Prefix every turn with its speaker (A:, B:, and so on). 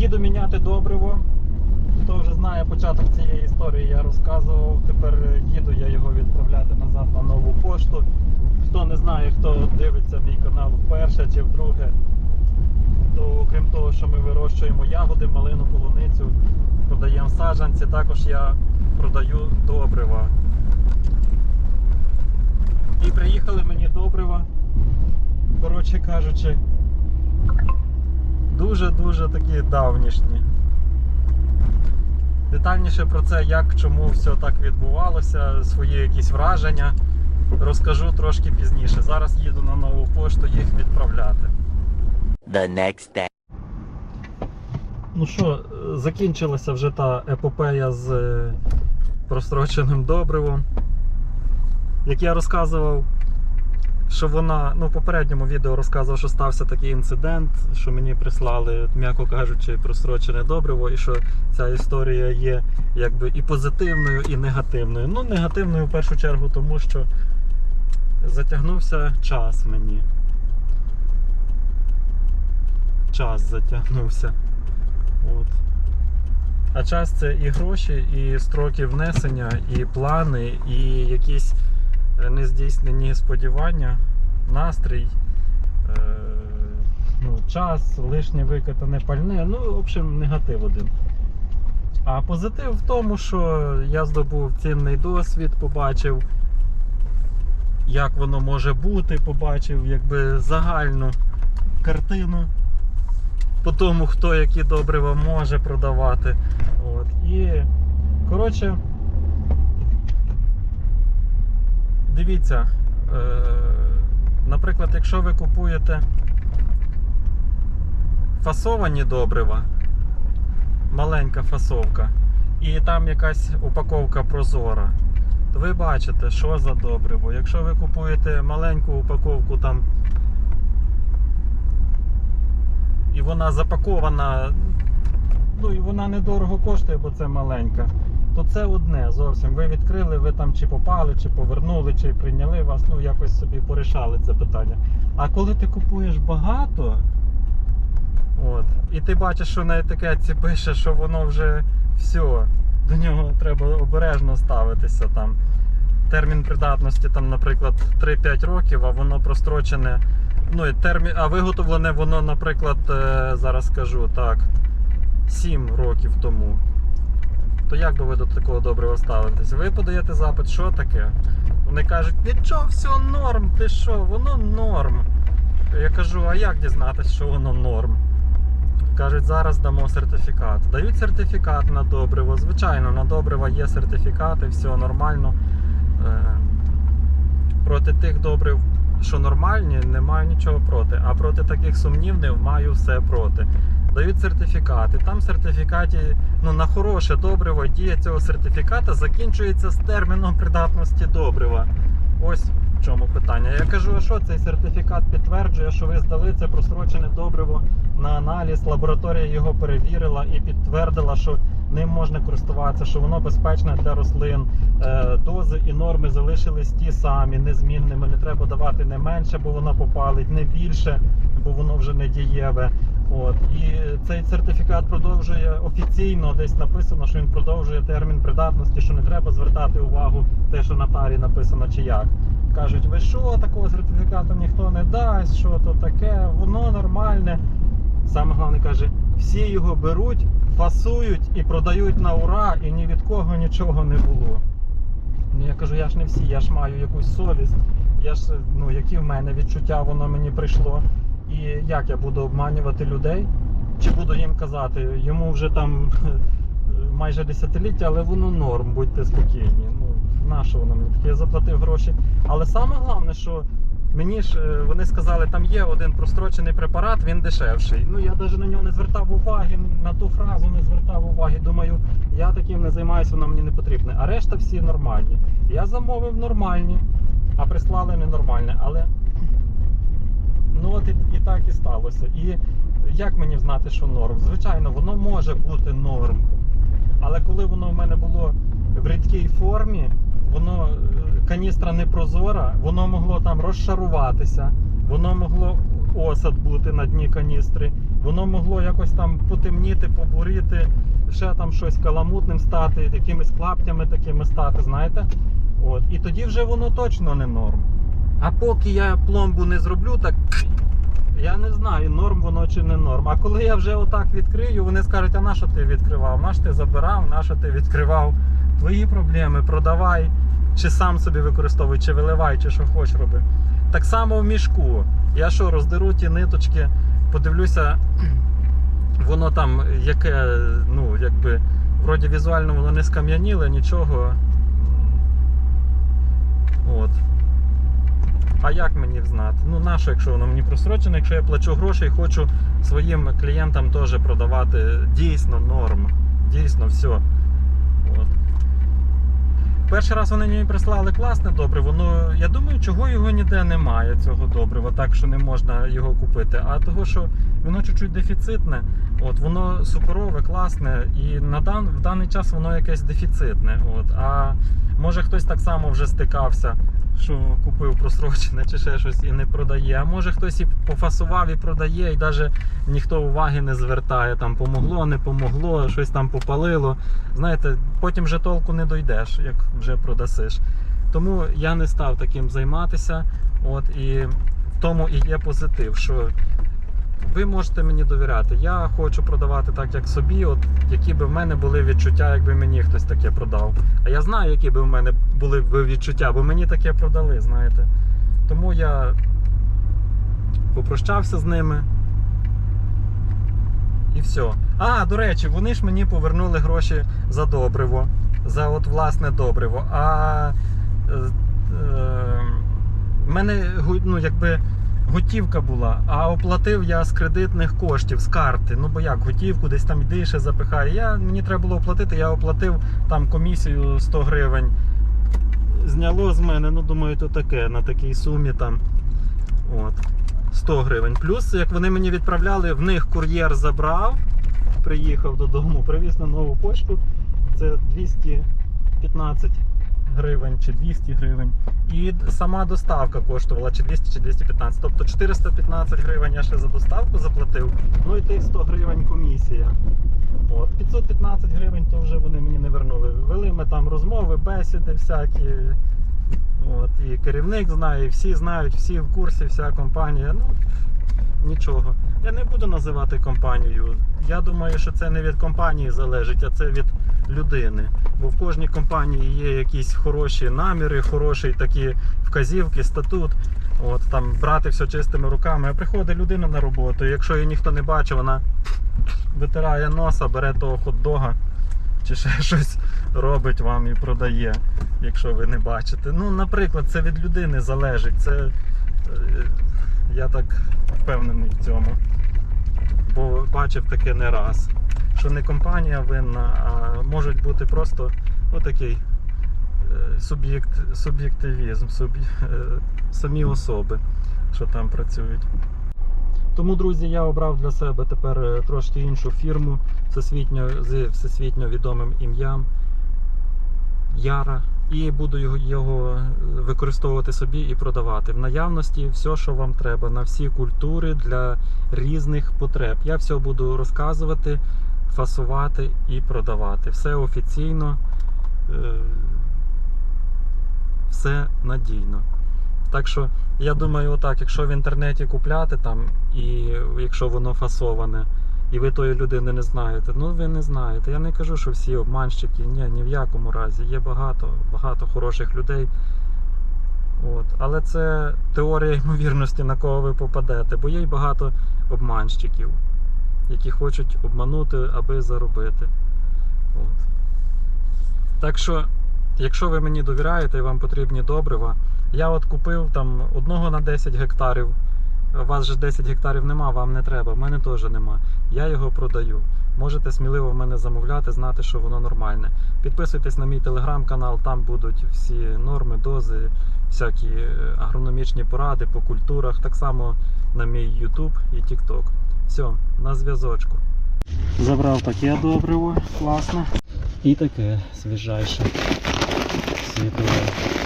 A: Їду міняти добриво. Хто вже знає початок цієї історії, я розказував. Тепер їду я його відправляти назад на нову пошту. Хто не знає, хто дивиться мій канал вперше чи вдруге, то окрім того, що ми вирощуємо ягоди, малину, полуницю, продаємо саджанці, також я продаю добрива. І приїхали мені добрива, коротше кажучи, дуже-дуже такі давнішні. Детальніше про це, як, чому все так відбувалося, свої якісь враження, розкажу трошки пізніше. Зараз їду на нову пошту їх відправляти.
B: The next day.
A: Ну що, е, закінчилася вже та епопея з е, простроченим добривом. Як я розказував, що вона, ну в попередньому відео розказував, що стався такий інцидент, що мені прислали, м'яко кажучи, прострочене добриво, і що ця історія є якби і позитивною, і негативною. Ну, негативною в першу чергу, тому що затягнувся час мені. Час затягнувся. От. А час це і гроші, і строки внесення, і плани, і якісь нездійснені сподівання, настрій, е, ну, час, лишнє викатане пальне. Ну, в общем, негатив один. А позитив в тому, що я здобув цінний досвід, побачив, як воно може бути, побачив якби загальну картину по тому, хто які добрива може продавати. От. І, коротше, дивіться, е, наприклад, якщо ви купуєте фасовані добрива, маленька фасовка, і там якась упаковка прозора, то ви бачите, що за добриво. Якщо ви купуєте маленьку упаковку там і вона запакована, ну і вона недорого коштує, бо це маленька. То це одне зовсім. Ви відкрили, ви там чи попали, чи повернули, чи прийняли вас, ну якось собі порішали це питання. А коли ти купуєш багато, от, і ти бачиш, що на етикетці пише, що воно вже все, до нього треба обережно ставитися там. Термін придатності, там, наприклад, 3-5 років, а воно прострочене Ну, і термін, а виготовлене воно, наприклад, е, зараз скажу так, 7 років тому. То як би ви до такого добрива ставитесь? Ви подаєте запит, що таке? Вони кажуть, нічого, все норм, ти що, воно норм. Я кажу, а як дізнатися, що воно норм? Кажуть, зараз дамо сертифікат. Дають сертифікат на добриво. Звичайно, на добрива є сертифікати, все нормально. Е, Проти тих добрив, що нормальні, не маю нічого проти. А проти таких сумнівних маю все проти. Дають сертифікати. Там в сертифікаті ну, на хороше добриво дія цього сертифіката закінчується з терміном придатності добрива. Ось в чому питання. Я кажу, а що цей сертифікат підтверджує, що ви здали це просрочене добриво на аналіз. Лабораторія його перевірила і підтвердила, що ним можна користуватися, що воно безпечне для рослин. Е, Дози і норми залишились ті самі, незмінними. Не треба давати не менше, бо воно попалить, не більше, бо воно вже не дієве. От і цей сертифікат продовжує офіційно, десь написано, що він продовжує термін придатності, що не треба звертати увагу те, що на тарі написано, чи як. Кажуть, ви що, такого сертифікату ніхто не дасть, що то таке, воно нормальне. Саме головне каже, всі його беруть, фасують і продають на ура, і ні від кого нічого не було. Ну я кажу, я ж не всі, я ж маю якусь совість, я ж, ну, які в мене відчуття, воно мені прийшло. І як я буду обманювати людей? Чи буду їм казати, йому вже там майже десятиліття, але воно норм, будьте спокійні. Ну, на що воно мені таке? Я заплатив гроші. Але саме головне, що мені ж е, вони сказали, там є один прострочений препарат, він дешевший. Ну я навіть на нього не звертав уваги, на ту фразу не звертав уваги. Думаю, я таким не займаюся, воно мені не потрібне. А решта всі нормальні. Я замовив нормальні, а прислали ненормальне. Але ну от і, і так і сталося. І як мені знати, що норм? Звичайно, воно може бути норм. Але коли воно в мене було в рідкій формі, воно е, каністра не прозора, воно могло там розшаруватися, воно могло осад бути на дні каністри. Воно могло якось там потемніти, побуріти, ще там щось каламутним стати, якимись клаптями такими стати, знаєте? От. І тоді вже воно точно не норм. А поки я пломбу не зроблю, так я не знаю, норм воно чи не норм. А коли я вже отак відкрию, вони скажуть, а на що ти відкривав? На ти забирав, на що ти відкривав? Твої проблеми, продавай, чи сам собі використовуй, чи виливай, чи що хочеш роби. Так само в мішку. Я що, роздеру ті ниточки, подивлюся, воно там яке, ну, якби, вроді візуально воно не скам'яніле, нічого. От. А як мені знати? Ну, нащо, якщо воно мені просрочено, якщо я плачу гроші і хочу своїм клієнтам теж продавати дійсно норм. Дійсно все. От. Перший раз вони мені прислали класне добриво. Ну я думаю, чого його ніде немає, цього добрива, так що не можна його купити. А того, що воно чуть-чуть дефіцитне, от воно супорове, класне, і на дан, в даний час воно якесь дефіцитне. От. А може хтось так само вже стикався, що купив просрочене чи ще щось і не продає. А може хтось і пофасував і продає, і навіть ніхто уваги не звертає. Там помогло, не помогло, щось там попалило. Знаєте, потім вже толку не дойдеш, як вже продасиш. Тому я не став таким займатися. От і в тому і є позитив, що ви можете мені довіряти. Я хочу продавати так, як собі, от які би в мене були відчуття, якби мені хтось таке продав. А я знаю, які би в мене були б відчуття, бо мені таке продали, знаєте. Тому я попрощався з ними. І все. А, до речі, вони ж мені повернули гроші за добриво. За от власне добриво. А е, е, мене ну, якби готівка була, а оплатив я з кредитних коштів, з карти. Ну бо як, готівку десь там йди ще запихає. Я, мені треба було оплатити, я оплатив там комісію 100 гривень. Зняло з мене, ну думаю, то таке, на такій сумі там. От. 100 гривень. Плюс, як вони мені відправляли, в них кур'єр забрав, приїхав додому, привіз на нову почту. Це 215 гривень чи 200 гривень. І сама доставка коштувала чи 200 чи 215. Тобто 415 гривень я ще за доставку заплатив. Ну і тих 100 гривень комісія. От, 515 гривень то вже вони мені не вернули. Вели ми там розмови, бесіди всякі. От, і керівник знає, і всі знають, всі в курсі, вся компанія. Ну, нічого. Я не буду називати компанію. Я думаю, що це не від компанії залежить, а це від людини. Бо в кожній компанії є якісь хороші наміри, хороші такі вказівки, статут. От там брати все чистими руками. А приходить людина на роботу. і Якщо її ніхто не бачив, вона витирає носа, бере того хот-дога чи ще щось робить вам і продає, якщо ви не бачите. Ну, наприклад, це від людини залежить. Це е, я так впевнений в цьому. Бо бачив таке не раз. Що не компанія винна, а можуть бути просто отакий е, суб'єкт, суб'єктивізм, суб'є- е, самі особи, що там працюють. Тому, друзі, я обрав для себе тепер е, трошки іншу фірму всесвітньо, з всесвітньо відомим ім'ям Яра. І буду його, його е, використовувати собі і продавати. В наявності все, що вам треба, на всі культури для різних потреб. Я все буду розказувати, фасувати і продавати. Все офіційно, е, все надійно. Так що я думаю, отак, якщо в інтернеті купляти там, і якщо воно фасоване, і ви тої людини не знаєте, ну ви не знаєте. Я не кажу, що всі обманщики. Ні, ні в якому разі. Є багато, багато хороших людей. От. Але це теорія ймовірності, на кого ви попадете, бо є й багато обманщиків, які хочуть обманути, аби заробити. От. Так що, якщо ви мені довіряєте і вам потрібні добрива, я от купив там одного на 10 гектарів. У вас же 10 гектарів нема, вам не треба. В мене теж нема. Я його продаю. Можете сміливо в мене замовляти, знати, що воно нормальне. Підписуйтесь на мій телеграм-канал, там будуть всі норми, дози, всякі е, агрономічні поради по культурах, так само на мій YouTube і TikTok. Все, на зв'язочку. Забрав таке добриво, класно. І таке свіжайше світове.